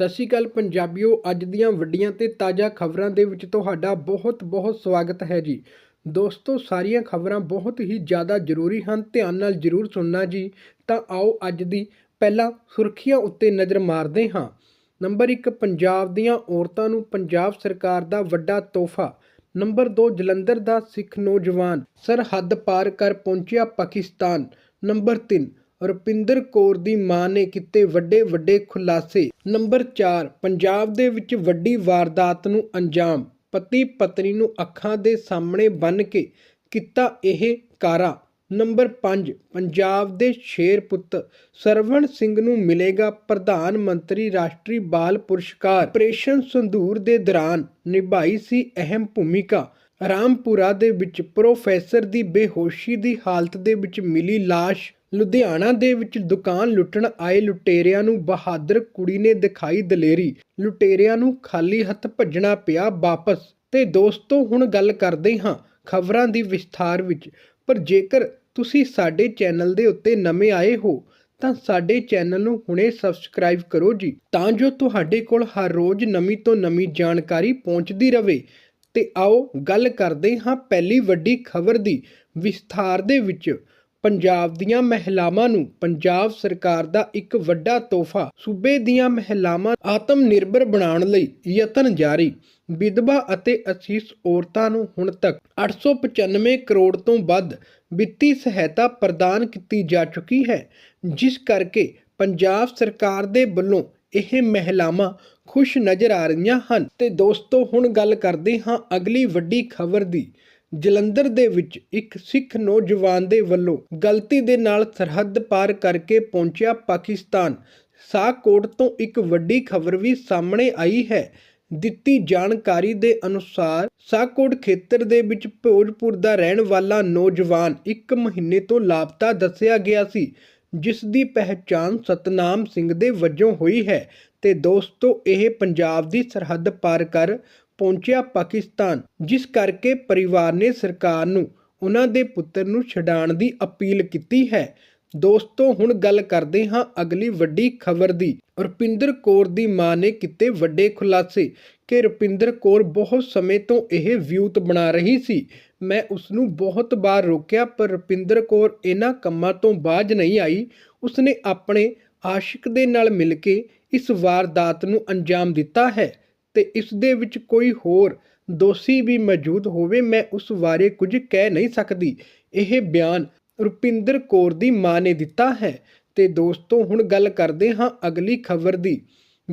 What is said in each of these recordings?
ਸਤਿ ਸ਼੍ਰੀ ਅਕਾਲ ਪੰਜਾਬੀਓ, ਅੱਜ ਦੀਆਂ ਵੱਡੀਆਂ ਤੇ ਤਾਜ਼ਾ ਖਬਰਾਂ ਦੇ ਵਿੱਚ ਤੁਹਾਡਾ ਬਹੁਤ-ਬਹੁਤ ਸਵਾਗਤ ਹੈ ਜੀ। ਦੋਸਤੋ, ਸਾਰੀਆਂ ਖਬਰਾਂ ਬਹੁਤ ਹੀ ਜ਼ਿਆਦਾ ਜ਼ਰੂਰੀ ਹਨ, ਧਿਆਨ ਨਾਲ ਜ਼ਰੂਰ ਸੁਣਨਾ ਜੀ। ਤਾਂ ਆਓ ਅੱਜ ਦੀ ਪਹਿਲਾਂ ਸੁਰਖੀਆਂ ਉੱਤੇ ਨਜ਼ਰ ਮਾਰਦੇ ਹਾਂ। ਨੰਬਰ 1 ਪੰਜਾਬ ਦੀਆਂ ਔਰਤਾਂ ਨੂੰ ਪੰਜਾਬ ਸਰਕਾਰ ਦਾ ਵੱਡਾ ਤੋਹਫਾ। ਨੰਬਰ 2 ਜਲੰਧਰ ਦਾ ਸਿੱਖ ਨੌਜਵਾਨ ਸਰਹੱਦ ਪਾਰ ਕਰ ਪਹੁੰਚਿਆ ਪਾਕਿਸਤਾਨ। ਨੰਬਰ 3 ਰੁਪਿੰਦਰ ਕੌਰ ਦੀ ਮਾਂ ਨੇ ਕੀਤੇ ਵੱਡੇ ਵੱਡੇ ਖੁਲਾਸੇ। ਨੰਬਰ 4 ਪੰਜਾਬ ਦੇ ਵਿੱਚ ਵੱਡੀ ਵਾਰਦਾਤ ਨੂੰ ਅੰਜਾਮ। ਪਤੀ ਪਤਨੀ ਨੂੰ ਅੱਖਾਂ ਦੇ ਸਾਹਮਣੇ ਬੰਨ ਕੇ ਕੀਤਾ ਇਹ ਕਾਰਾ। ਨੰਬਰ 5 ਪੰਜਾਬ ਦੇ ਸ਼ੇਰ ਪੁੱਤ ਸਰਵਣ ਸਿੰਘ ਨੂੰ ਮਿਲੇਗਾ ਪ੍ਰਧਾਨ ਮੰਤਰੀ ਰਾਸ਼ਟਰੀ ਬਾਲ ਪੁਰਸਕਾਰ। ਆਪਰੇਸ਼ਨ ਸੰਧੂਰ ਦੇ ਦੌਰਾਨ ਨਿਭਾਈ ਸੀ ਅਹਿਮ ਭੂਮਿਕਾ। ਰਾਮਪੁਰਾ ਦੇ ਵਿੱਚ ਪ੍ਰੋਫੈਸਰ ਦੀ ਬੇਹੋਸ਼ੀ ਦੀ ਹਾਲਤ ਦੇ ਵਿੱਚ ਮਿਲੀ ਲਾਸ਼। ਲੁਧਿਆਣਾ ਦੇ ਵਿੱਚ ਦੁਕਾਨ ਲੁੱਟਣ ਆਏ ਲੁਟੇਰਿਆਂ ਨੂੰ ਬਹਾਦਰ ਕੁੜੀ ਨੇ ਦਿਖਾਈ ਦਲੇਰੀ। ਲੁਟੇਰਿਆਂ ਨੂੰ ਖਾਲੀ ਹੱਥ ਭੱਜਣਾ ਪਿਆ ਵਾਪਸ। ਤੇ ਦੋਸਤੋ, ਹੁਣ ਗੱਲ ਕਰਦੇ ਹਾਂ ਖਬਰਾਂ ਦੀ ਵਿਸਥਾਰ ਵਿੱਚ। ਪਰ ਜੇਕਰ ਤੁਸੀਂ ਸਾਡੇ ਚੈਨਲ ਦੇ ਉੱਤੇ ਨਵੇਂ ਆਏ ਹੋ, ਤਾਂ ਸਾਡੇ ਚੈਨਲ ਨੂੰ ਹੁਣੇ ਸਬਸਕ੍ਰਾਈਬ ਕਰੋ ਜੀ, ਤਾਂ ਜੋ ਤੁਹਾਡੇ ਕੋਲ ਹਰ ਰੋਜ਼ ਨਵੀਂ ਤੋਂ ਨਵੀਂ ਜਾਣਕਾਰੀ ਪਹੁੰਚਦੀ ਰਹੇ ਤੇ ਆਓ ਗੱਲ ਕਰਦੇ ਹਾਂ ਪਹਿਲੀ ਵੱਡੀ ਖਬਰ ਦੀ ਵਿਸਥਾਰ ਦੇ ਵਿੱਚ। ਪੰਜਾਬ ਦੀਆਂ ਮਹਿਲਾਵਾਂ ਨੂੰ ਪੰਜਾਬ ਸਰਕਾਰ ਦਾ ਇੱਕ ਵੱਡਾ ਤੋਹਫਾ ਸੂਬੇ ਦੀਆਂ ਮਹਿਲਾਵਾਂ ਆਤਮ ਨਿਰਭਰ ਬਣਾਉਣ ਲਈ ਯਤਨ ਜਾਰੀ। ਵਿਧਵਾ ਅਤੇ ਅਸੀਸ ਔਰਤਾਂ ਨੂੰ ਹੁਣ ਤੱਕ 895 ਕਰੋੜ ਤੋਂ ਵੱਧ ਵਿੱਤੀ ਸਹਾਇਤਾ ਪ੍ਰਦਾਨ ਕੀਤੀ ਜਾ ਚੁੱਕੀ ਹੈ, ਜਿਸ ਕਰਕੇ ਪੰਜਾਬ ਸਰਕਾਰ ਦੇ ਵੱਲੋਂ ਇਹ ਮਹਿਲਾਵਾਂ ਖੁਸ਼ ਨਜ਼ਰ ਆ ਰਹੀਆਂ ਹਨ। ਤੇ ਦੋਸਤੋ, ਹੁਣ ਗੱਲ ਕਰਦੇ ਹਾਂ ਅਗਲੀ ਵੱਡੀ ਖਬਰ ਦੀ। ਜਲੰਧਰ ਦੇ ਵਿੱਚ ਇੱਕ ਸਿੱਖ ਨੌਜਵਾਨ ਦੇ ਵੱਲੋਂ ਗਲਤੀ ਦੇ ਨਾਲ ਸਰਹੱਦ ਪਾਰ ਕਰਕੇ ਪਹੁੰਚਿਆ ਪਾਕਿਸਤਾਨ। ਸ਼ਾਹਕੋਟ ਤੋਂ ਇੱਕ ਵੱਡੀ ਖਬਰ ਵੀ ਸਾਹਮਣੇ ਆਈ ਹੈ। ਦਿੱਤੀ ਜਾਣਕਾਰੀ ਦੇ ਅਨੁਸਾਰ ਸਾਕੋਟ ਖੇਤਰ ਦੇ ਵਿੱਚ ਭੋਜਪੁਰ ਦਾ ਰਹਿਣ ਵਾਲਾ ਨੌਜਵਾਨ ਇੱਕ ਮਹੀਨੇ ਤੋਂ ਲਾਪਤਾ ਦੱਸਿਆ ਗਿਆ ਸੀ, ਜਿਸ ਦੀ ਪਹਿਚਾਣ ਸਤਨਾਮ ਸਿੰਘ ਦੇ ਵਜੋਂ ਹੋਈ ਹੈ ਤੇ ਦੋਸਤੋ, ਇਹ ਪੰਜਾਬ ਦੀ ਸਰਹੱਦ ਪਾਰ ਕਰ ਪਹੁੰਚਿਆ ਪਾਕਿਸਤਾਨ, ਜਿਸ ਕਰਕੇ ਪਰਿਵਾਰ ਨੇ ਸਰਕਾਰ ਨੂੰ, ਉਹਨਾਂ ਦੇ ਪੁੱਤਰ ਨੂੰ ਛਡਾਣ ਦੀ ਅਪੀਲ ਕੀਤੀ ਹੈ। ਦੋਸਤੋ, ਹੁਣ ਗੱਲ ਕਰਦੇ ਹਾਂ ਅਗਲੀ ਵੱਡੀ ਖਬਰ ਦੀ। ਰੁਪਿੰਦਰ ਕੌਰ ਦੀ ਮਾਂ ਨੇ ਕੀਤੇ ਵੱਡੇ ਖੁਲਾਸੇ ਕਿ ਰੁਪਿੰਦਰ ਕੌਰ ਬਹੁਤ ਸਮੇਂ ਤੋਂ ਇਹ ਵਿਊਤ ਬਣਾ ਰਹੀ ਸੀ। ਮੈਂ ਉਸ ਨੂੰ ਬਹੁਤ ਵਾਰ ਰੋਕਿਆ, ਪਰ ਰੁਪਿੰਦਰ ਕੌਰ ਇਹਨਾਂ ਕੰਮਾਂ ਤੋਂ ਬਾਜ ਨਹੀਂ ਆਈ। ਉਸਨੇ ਆਪਣੇ ਆਸ਼ਿਕ ਦੇ ਨਾਲ ਮਿਲ ਕੇ ਇਸ ਵਾਰਦਾਤ ਨੂੰ ਅੰਜਾਮ ਦਿੱਤਾ ਹੈ। ਤੇ ਇਸ ਦੇ ਵਿੱਚ ਕੋਈ ਹੋਰ ਦੋਸ਼ੀ ਵੀ ਮੌਜੂਦ ਹੋਵੇ, ਮੈਂ ਉਸ ਬਾਰੇ ਕੁਝ ਕਹਿ ਨਹੀਂ ਸਕਦੀ। ਇਹ ਬਿਆਨ ਰੁਪਿੰਦਰ ਕੌਰ ਦੀ ਮਾਂ ਨੇ ਦਿੱਤਾ ਹੈ। ਤੇ ਦੋਸਤੋ, ਹੁਣ ਗੱਲ ਕਰਦੇ ਹਾਂ ਅਗਲੀ ਖਬਰ ਦੀ।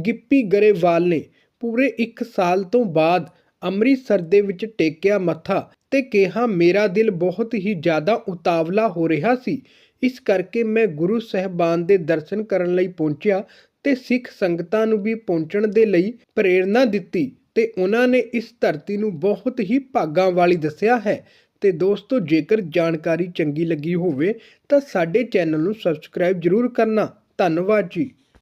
ਗਿੱਪੀ ਗਰੇਵਾਲ ਨੇ ਪੂਰੇ 1 ਸਾਲ ਤੋਂ ਬਾਅਦ ਅੰਮ੍ਰਿਤਸਰ ਦੇ ਵਿੱਚ ਟੇਕਿਆ ਮੱਥਾ ਤੇ ਕਿਹਾ, ਮੇਰਾ ਦਿਲ ਬਹੁਤ ਹੀ ਜ਼ਿਆਦਾ ਉਤਾਵਲਾ ਹੋ ਰਿਹਾ ਸੀ। ਇਸ ਕਰਕੇ ਮੈਂ ਗੁਰੂ ਸਹਿਬਾਨ ਦੇ ਦਰਸ਼ਨ ਕਰਨ ਲਈ ਪਹੁੰਚਿਆ ਤੇ ਸਿੱਖ ਸੰਗਤਾਂ ਨੂੰ ਵੀ ਪਹੁੰਚਣ ਦੇ ਲਈ ਪ੍ਰੇਰਣਾ ਦਿੱਤੀ ਤੇ ਉਹਨਾਂ ਨੇ ਇਸ ਧਰਤੀ ਨੂੰ ਬਹੁਤ ਹੀ ਭਾਗਾਂ ਵਾਲੀ ਦੱਸਿਆ ਹੈ। ਤੇ ਦੋਸਤੋ, ਜੇਕਰ ਜਾਣਕਾਰੀ ਚੰਗੀ ਲੱਗੀ ਹੋਵੇ ਤਾਂ ਸਾਡੇ ਚੈਨਲ ਨੂੰ ਸਬਸਕ੍ਰਾਈਬ ਜ਼ਰੂਰ ਕਰਨਾ। ਧੰਨਵਾਦ ਜੀ।